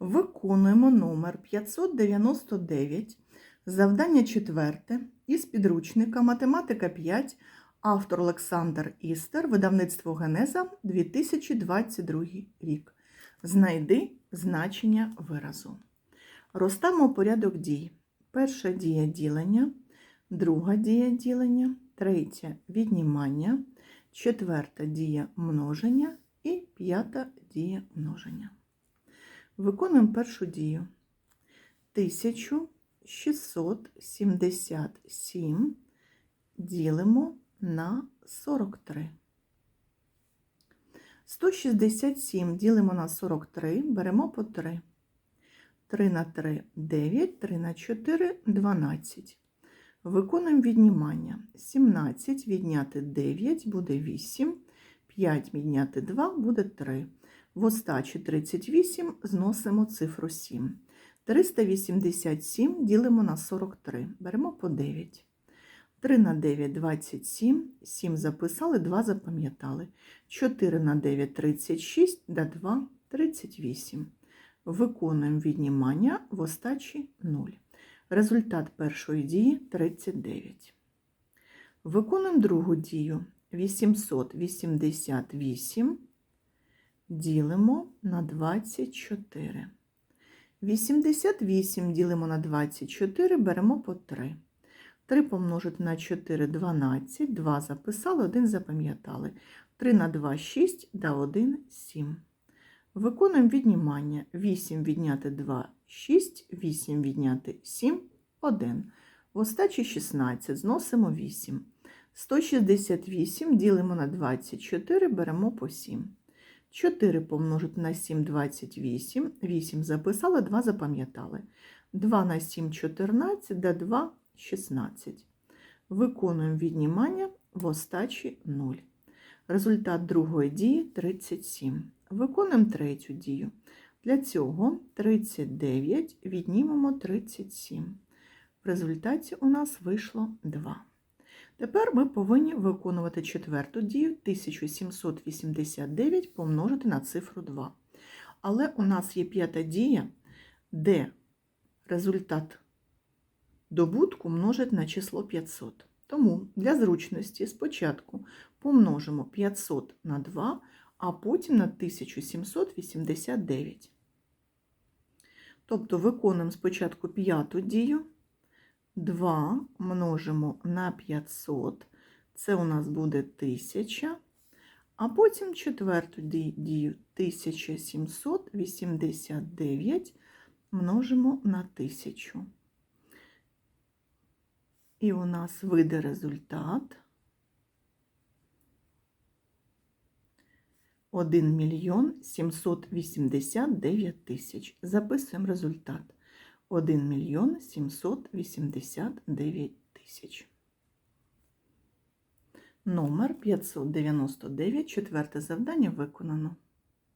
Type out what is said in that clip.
Виконуємо номер 599, завдання четверте із підручника Математика 5, автор Олександр Істер, видавництво Генеза 2022 рік. Знайди значення виразу. Розставимо порядок дій. Перша дія ділення, друга дія ділення, третя віднімання, четверта дія множення і п'ята дія множення. Виконуємо першу дію. 1677 ділимо на 43. 167 ділимо на 43, беремо по 3. 3 на 3 – 9, 3 на 4 – 12. Виконуємо віднімання. 17 відняти 9 буде 8, 5 відняти 2 буде 3. В остачі 38 зносимо цифру 7. 387 ділимо на 43. Беремо по 9. 3 на 9 – 27, 7 записали, 2 запам'ятали. 4 на 9 – 36, да 2 – 38. Виконуємо віднімання в остачі 0. Результат першої дії – 39. Виконуємо другу дію. 888 ділимо на 24. 88 ділимо на 24, беремо по 3. 3 помножити на 4 – 12, 2 записали, 1 запам'ятали. 3 на 2 – 6, да 1 – 7. Виконуємо віднімання. 8 відняти 2 – 6, 8 відняти 7 – 1. В остачі 16, зносимо 8. 168 ділимо на 24, беремо по 7. 4 помножити на 7 – 28, 8 записали, 2 запам'ятали. 2 на 7 – 14, да 2 – 16. Виконуємо віднімання в остачі 0. Результат другої дії 37. Виконуємо третю дію. Для цього 39 віднімемо 37. В результаті у нас вийшло 2. Тепер ми повинні виконувати четверту дію 1789 помножити на цифру 2. Але у нас є п'ята дія, де результат добутку множить на число 500. Тому для зручності спочатку помножимо 500 на 2, а потім на 1789. Тобто виконуємо спочатку п'яту дію. 2 множимо на 500, це у нас буде 1000, а потім четверту дію 1789 множимо на 1000. І у нас вийде результат 1 мільйон 789 тисяч. Записуємо результат. 1 мільйон 789 тисяч. Номер 599, четверте завдання виконано.